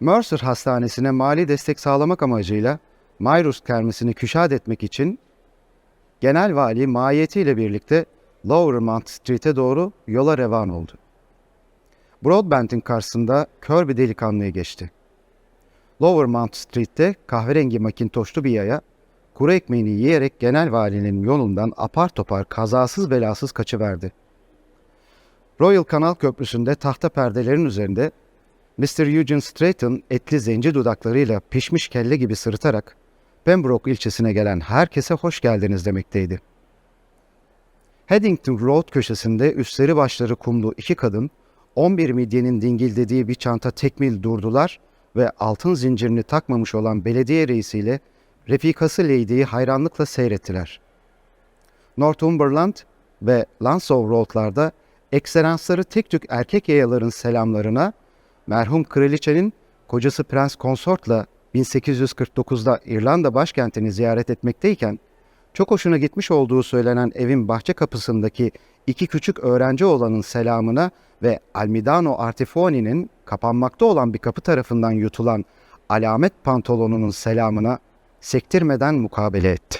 Mercer Hastanesi'ne mali destek sağlamak amacıyla Mayrus kermesini küşat etmek için genel vali mahiyetiyle birlikte Lower Mount Street'e doğru yola revan oldu. Broadbent'in karşısında kör bir delikanlıya geçti. Lower Mount Street'te kahverengi makintoşlu bir yaya, kuru ekmeğini yiyerek genel valinin yolundan apar topar kazasız belasız kaçıverdi. Royal Kanal Köprüsü'nde tahta perdelerin üzerinde Mr. Eugene Stratton etli zenci dudaklarıyla pişmiş kelle gibi sırıtarak Pembroke ilçesine gelen herkese hoş geldiniz demekteydi. Haddington Road köşesinde üstleri başları kumlu iki kadın 11 midyenin dingildediği bir çanta tekmil durdular ve altın zincirini takmamış olan belediye reisiyle refikası Lady'yi hayranlıkla seyrettiler. Northumberland ve Lansdowne Road'larda ekselansları tek tük erkek yayaların selamlarına merhum kraliçenin kocası Prens Consort'la 1849'da İrlanda başkentini ziyaret etmekteyken çok hoşuna gitmiş olduğu söylenen evin bahçe kapısındaki iki küçük öğrenci oğlanın selamına ve Almidano Artifoni'nin kapanmakta olan bir kapı tarafından yutulan alamet pantolonunun selamına sektirmeden mukabele etti.